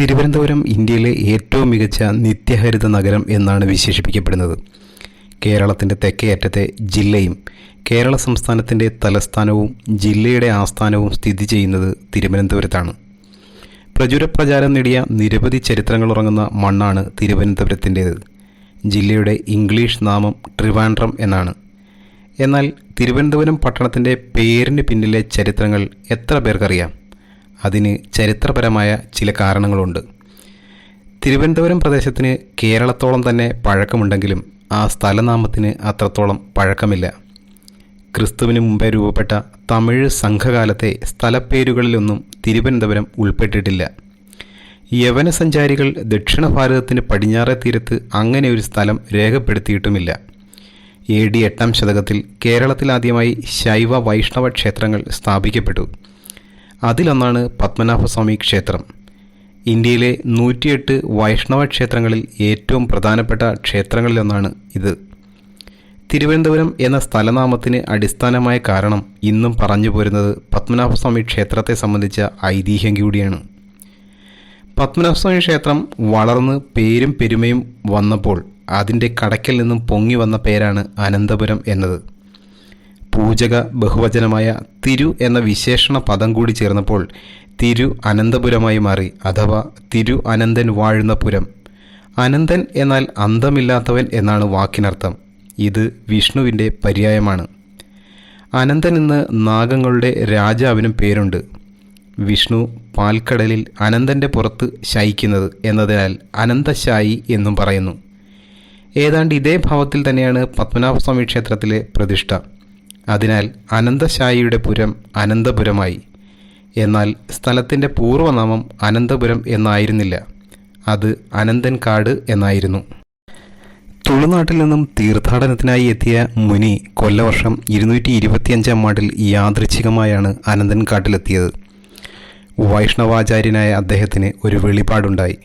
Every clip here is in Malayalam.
തിരുവനന്തപുരം ഇന്ത്യയിലെ ഏറ്റവും മികച്ച നിത്യഹരിത നഗരം എന്നാണ് വിശേഷിപ്പിക്കപ്പെടുന്നത്. കേരളത്തിന്റെ തെക്കേയറ്റത്തെ ജില്ലയും കേരള സംസ്ഥാനത്തിന്റെ തലസ്ഥാനവും ജില്ലയുടെ ആസ്ഥാനവും സ്ഥിതി ചെയ്യുന്നത് തിരുവനന്തപുരത്താണ്. പ്രചുര പ്രചാരം നേടിയ നിരവധി ചരിത്രങ്ങളുറങ്ങുന്ന മണ്ണാണ് തിരുവനന്തപുരത്തിന്റേത്. ജില്ലയുടെ ഇംഗ്ലീഷ് നാമം ട്രിവാൻഡ്രം എന്നാണ്. എന്നാൽ തിരുവനന്തപുരം പട്ടണത്തിന്റെ പേരിന് പിന്നിലെ ചരിത്രങ്ങൾ എത്ര പേർക്കറിയാം? അതിന് ചരിത്രപരമായ ചില കാരണങ്ങളുണ്ട്. തിരുവനന്തപുരം പ്രദേശത്തിന് കേരളത്തോളം തന്നെ പഴക്കമുണ്ടെങ്കിലും ആ സ്ഥലനാമത്തിന് അത്രത്തോളം പഴക്കമില്ല. ക്രിസ്തുവിന് മുമ്പേ രൂപപ്പെട്ട തമിഴ് സംഘകാലത്തെ സ്ഥലപ്പേരുകളിലൊന്നും തിരുവനന്തപുരം ഉൾപ്പെട്ടിട്ടില്ല. യവന സഞ്ചാരികൾ ദക്ഷിണ ഭാരതത്തിന് പടിഞ്ഞാറേ തീരത്ത് അങ്ങനെ ഒരു സ്ഥലം രേഖപ്പെടുത്തിയിട്ടുമില്ല. എ ഡി എട്ടാം ശതകത്തിൽ കേരളത്തിലാദ്യമായി ശൈവ വൈഷ്ണവ ക്ഷേത്രങ്ങൾ സ്ഥാപിക്കപ്പെട്ടു. അതിലൊന്നാണ് പത്മനാഭസ്വാമി ക്ഷേത്രം. ഇന്ത്യയിലെ നൂറ്റിയെട്ട് വൈഷ്ണവ ക്ഷേത്രങ്ങളിൽ ഏറ്റവും പ്രധാനപ്പെട്ട ക്ഷേത്രങ്ങളിലൊന്നാണ് ഇത്. തിരുവനന്തപുരം എന്ന സ്ഥലനാമത്തിന് അടിസ്ഥാനമായ കാരണം ഇന്നും പറഞ്ഞു പോരുന്നത് പത്മനാഭസ്വാമി ക്ഷേത്രത്തെ സംബന്ധിച്ച ഐതിഹ്യം കൂടിയാണ്. പത്മനാഭസ്വാമി ക്ഷേത്രം വളർന്ന് പേരും പെരുമയും വന്നപ്പോൾ അതിന്റെ കടക്കിൽ നിന്നും പൊങ്ങി വന്ന പേരാണ് അനന്തപുരം എന്നത്. പൂജക ബഹുവചനമായ തിരു എന്ന വിശേഷണ പദം കൂടി ചേർന്നപ്പോൾ തിരു അനന്തപുരമായി മാറി അഥവാ തിരു അനന്തൻ വാഴുന്ന പുരം. അനന്തൻ എന്നാൽ അന്തമില്ലാത്തവൻ എന്നാണ് വാക്കിനർത്ഥം. ഇത് വിഷ്ണുവിന്റെ പര്യായമാണ്. അനന്തൻ എന്ന് നാഗങ്ങളുടെ രാജാവിനും പേരുണ്ട്. വിഷ്ണു പാൽക്കടലിൽ അനന്തന്റെ പുറത്ത് ശയിക്കുന്നത് എന്നതിനാൽ അനന്തശായി എന്നും പറയുന്നു. ഏതാണ്ട് ഇതേ ഭാവത്തിൽ തന്നെയാണ് പത്മനാഭസ്വാമി ക്ഷേത്രത്തിലെ പ്രതിഷ്ഠ. അതിനാൽ അനന്തശായിയുടെ പുരം അനന്തപുരമായി. എന്നാൽ സ്ഥലത്തിന്റെ പൂർവനാമം അനന്തപുരം എന്നായിരുന്നില്ല. അത് അനന്തൻകാട് എന്നായിരുന്നു. തുളുനാട്ടിൽ നിന്നും തീർത്ഥാടനത്തിനായി എത്തിയ മുനി കൊല്ലവർഷം ഇരുന്നൂറ്റി ഇരുപത്തിയഞ്ചാം ആണ്ടിൽ യാദൃച്ഛികമായാണ് അനന്തൻകാട്ടിലെത്തിയത്. വൈഷ്ണവാചാര്യനായ അദ്ദേഹത്തിന് ഒരു വെളിപാടുണ്ടായി.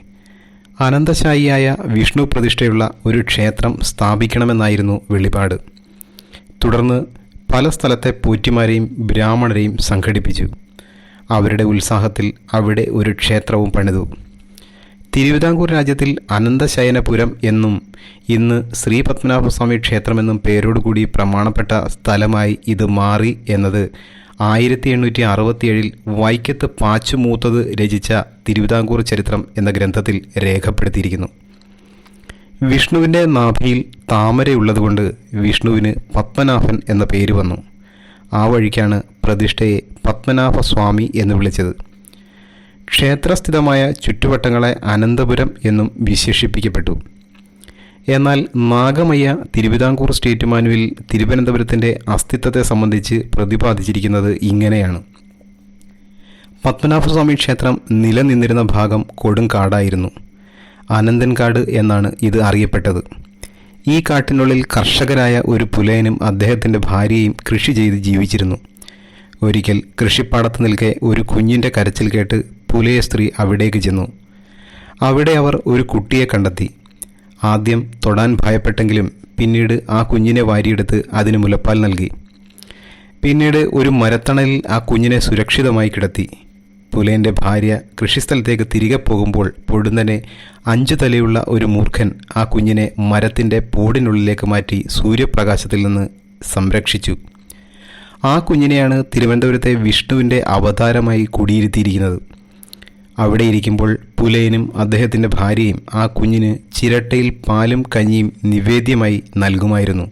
അനന്തശായിയായ വിഷ്ണു പ്രതിഷ്ഠയുള്ള ഒരു ക്ഷേത്രം സ്ഥാപിക്കണമെന്നായിരുന്നു വെളിപാട്. തുടർന്ന് പല സ്ഥലത്തെ പൂറ്റിമാരെയും ബ്രാഹ്മണരെയും സംഘടിപ്പിച്ചു. അവരുടെ ഉത്സാഹത്തിൽ അവിടെ ഒരു ക്ഷേത്രവും പണിതു. തിരുവിതാംകൂർ രാജ്യത്തിൽ അനന്തശയനപുരം എന്നും ഇന്ന് ശ്രീ പത്മനാഭസ്വാമി ക്ഷേത്രമെന്നും പേരോടുകൂടി പ്രമാണപ്പെട്ട സ്ഥലമായി ഇത് മാറി എന്നത് ആയിരത്തി എണ്ണൂറ്റി അറുപത്തിയേഴിൽ വൈക്കത്ത് പാച്ചുമൂത്തത് രചിച്ച തിരുവിതാംകൂർ ചരിത്രം എന്ന ഗ്രന്ഥത്തിൽ രേഖപ്പെടുത്തിയിരിക്കുന്നു. വിഷ്ണുവിന്റെ നാഭിയിൽ താമരയുള്ളതുകൊണ്ട് വിഷ്ണുവിന് പത്മനാഭൻ എന്ന പേര് വന്നു. ആ വഴിക്കാണ് പ്രതിഷ്ഠയെ പത്മനാഭ സ്വാമി എന്ന് വിളിച്ചത്. ക്ഷേത്രസ്ഥിതമായ ചുറ്റുവട്ടങ്ങളെ അനന്തപുരം എന്നും വിശേഷിപ്പിക്കപ്പെട്ടു. എന്നാൽ നാഗമയ്യ തിരുവിതാംകൂർ സ്റ്റേറ്റ് മാനുവിൽ തിരുവനന്തപുരത്തിന്റെ അസ്തിത്വത്തെ സംബന്ധിച്ച് പ്രതിപാദിച്ചിരിക്കുന്നത് ഇങ്ങനെയാണ്. പത്മനാഭസ്വാമി ക്ഷേത്രം നിലനിന്നിരുന്ന ഭാഗം കൊടുങ്കാടായിരുന്നു അനന്തൻകാട് എന്നാണ് ഇത് അറിയപ്പെട്ടത്. ഈ കാട്ടിനുള്ളിൽ കർഷകരായ ഒരു പുലയനും അദ്ദേഹത്തിന്റെ ഭാര്യയും കൃഷി ചെയ്ത് ജീവിച്ചിരുന്നു. ഒരിക്കൽ കൃഷിപ്പാടത്ത് നിൽക്കെ ഒരു കുഞ്ഞിന്റെ കരച്ചിൽ കേട്ട് പുലയ സ്ത്രീ അവിടേക്ക് ചെന്നു. അവിടെ അവർ ഒരു കുട്ടിയെ കണ്ടെത്തി. ആദ്യം തൊടാൻ ഭയപ്പെട്ടെങ്കിലും പിന്നീട് ആ കുഞ്ഞിനെ വാരിയെടുത്ത് അതിന് മുലപ്പാൽ നൽകി. പിന്നീട് ഒരു മരത്തണലിൽ ആ കുഞ്ഞിനെ സുരക്ഷിതമായി കിടത്തി. പുലേന്റെ ഭാര്യ കൃഷിസ്ഥലത്തേക്ക് തിരികെ പോകുമ്പോൾ പൊടുന്നനെ അഞ്ചു തലയുള്ള ഒരു മൂർഖൻ ആ കുഞ്ഞിനെ മരത്തിന്റെ പോടിനുള്ളിലേക്ക് മാറ്റി സൂര്യപ്രകാശത്തിൽ നിന്ന് സംരക്ഷിച്ചു. ആ കുഞ്ഞിനെയാണ് തിരുവനന്തപുരത്തെ വിഷ്ണുവിന്റെ അവതാരമായി കുടിയിരുത്തിയിരിക്കുന്നത്. അവിടെ ഇരിക്കുമ്പോൾ പുലയനും അദ്ദേഹത്തിന്റെ ഭാര്യയും ആ കുഞ്ഞിന് ചിരട്ടയിൽ പാലും കഞ്ഞിയും നിവേദ്യമായി നൽകുമായിരുന്നു.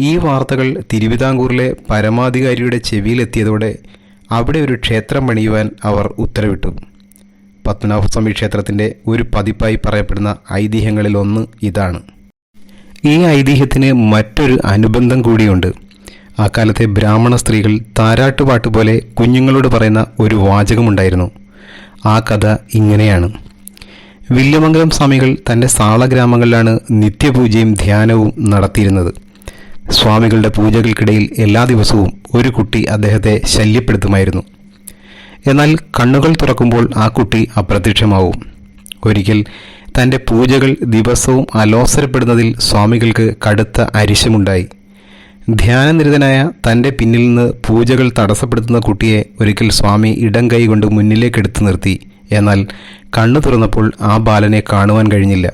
ഈ വാർത്തകൾ തിരുവിതാംകൂറിലെ പരമാധികാരിയുടെ ചെവിയിലെത്തിയതോടെ അവിടെ ഒരു ക്ഷേത്രം പണിയുവാൻ അവർ ഉത്തരവിട്ടു. പത്മനാഭസ്വാമി ക്ഷേത്രത്തിന്റെ ഒരു പതിപ്പായി പറയപ്പെടുന്ന ഐതിഹ്യങ്ങളിൽ ഒന്ന് ഇതാണ്. ഈ ഐതിഹ്യത്തിന് മറ്റൊരു അനുബന്ധം കൂടിയുണ്ട്. അക്കാലത്തെ ബ്രാഹ്മണ സ്ത്രീകൾ താരാട്ടുപാട്ട് പോലെ കുഞ്ഞുങ്ങളോട് പറയുന്ന ഒരു വാചകമുണ്ടായിരുന്നു. ആ കഥ ഇങ്ങനെയാണ്. വില്യമംഗലം സ്വാമികൾ തന്റെ സാളഗ്രാമങ്ങളിലാണ് നിത്യപൂജയും ധ്യാനവും നടത്തിയിരുന്നത്. സ്വാമികളുടെ പൂജകൾക്കിടയിൽ എല്ലാ ദിവസവും ഒരു കുട്ടി അദ്ദേഹത്തെ ശല്യപ്പെടുത്തുമായിരുന്നു. എന്നാൽ കണ്ണുകൾ തുറക്കുമ്പോൾ ആ കുട്ടി അപ്രത്യക്ഷമാവും. ഒരിക്കൽ തന്റെ പൂജകൾ ദിവസവും അലോസരപ്പെടുന്നതിൽ സ്വാമികൾക്ക് കടുത്ത അരിശമുണ്ടായി. ധ്യാനനിരതനായ തന്റെ പിന്നിൽ നിന്ന് പൂജകൾ തടസ്സപ്പെടുത്തുന്ന കുട്ടിയെ ഒരിക്കൽ സ്വാമി ഇടം കൈകൊണ്ട് മുന്നിലേക്ക് എടുത്തു നിർത്തി. എന്നാൽ കണ്ണു തുറന്നപ്പോൾ ആ ബാലനെ കാണുവാൻ കഴിഞ്ഞില്ല.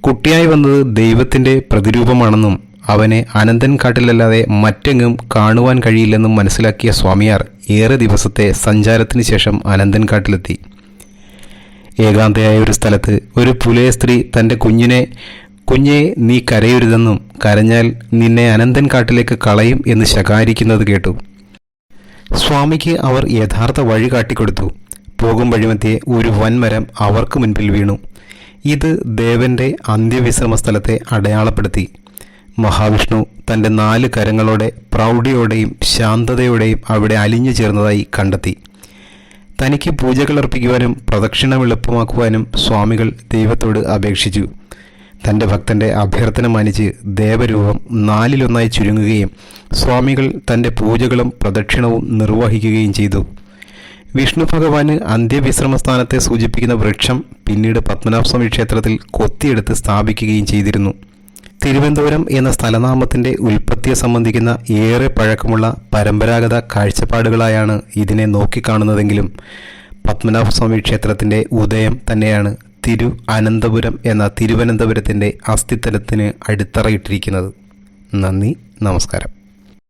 കുട്ടിയായി വന്നത് ദൈവത്തിന്റെ പ്രതിരൂപമാണെന്നും അവനെ അനന്തൻ കാട്ടിലല്ലാതെ മറ്റെങ്ങും കാണുവാൻ കഴിയില്ലെന്നും മനസ്സിലാക്കിയ സ്വാമിയാർ ഏറെ ദിവസത്തെ സഞ്ചാരത്തിന് ശേഷം അനന്തൻ കാട്ടിലെത്തി ഏകാന്തയായ ഒരു സ്ഥലത്ത് ഒരു പുലയ സ്ത്രീ തന്റെ കുഞ്ഞിനെ കുഞ്ഞെ നീ കരയരുതെന്നും കരഞ്ഞാൽ നിന്നെ അനന്തൻ കാട്ടിലേക്ക് കളയും എന്ന് ശകാരിക്കുന്നത് കേട്ടു. സ്വാമിക്ക് അവർ യഥാർത്ഥ വഴി കാട്ടിക്കൊടുത്തു. പോകും വഴിമധ്യേ ഒരു വൻമരം അവർക്ക് മുൻപിൽ വീണു. ഇത് ദേവന്റെ അന്ത്യവിശ്രമ സ്ഥലത്തെ അടയാളപ്പെടുത്തി. മഹാവിഷ്ണു തന്റെ നാല് കരങ്ങളോടെ പ്രൗഢിയോടെയും ശാന്തതയോടെയും അവിടെ അലിഞ്ഞു ചേർന്നതായി കണ്ടെത്തി. തനിക്ക് പൂജകൾ അർപ്പിക്കുവാനും പ്രദക്ഷിണം എളുപ്പമാക്കുവാനും സ്വാമികൾ ദൈവത്തോട് അപേക്ഷിച്ചു. തന്റെ ഭക്തന്റെ അഭ്യർത്ഥന മാനിച്ച് ദേവരൂപം നാലിലൊന്നായി ചുരുങ്ങുകയും സ്വാമികൾ തന്റെ പൂജകളും പ്രദക്ഷിണവും നിർവഹിക്കുകയും ചെയ്തു. വിഷ്ണു ഭഗവാന് അന്ത്യവിശ്രമ സ്ഥാനത്തെ സൂചിപ്പിക്കുന്ന വൃക്ഷം പിന്നീട് പത്മനാഭസ്വാമി ക്ഷേത്രത്തിൽ കൊത്തിയെടുത്ത് സ്ഥാപിക്കുകയും ചെയ്തിരുന്നു. തിരുവനന്തപുരം എന്ന സ്ഥലനാമത്തിന്റെ ഉൽപ്പത്തിയെ സംബന്ധിക്കുന്ന ഏറെ പഴക്കമുള്ള പരമ്പരാഗത കാഴ്ചപ്പാടുകളായാണ് ഇതിനെ നോക്കിക്കാണുന്നതെങ്കിലും പത്മനാഭസ്വാമി ക്ഷേത്രത്തിന്റെ ഉദയം തന്നെയാണ് തിരു അനന്തപുരം എന്ന തിരുവനന്തപുരത്തിന്റെ അസ്ഥിത്തലത്തിന് അടിത്തറയിട്ടിരിക്കുന്നത്. നന്ദി നമസ്കാരം.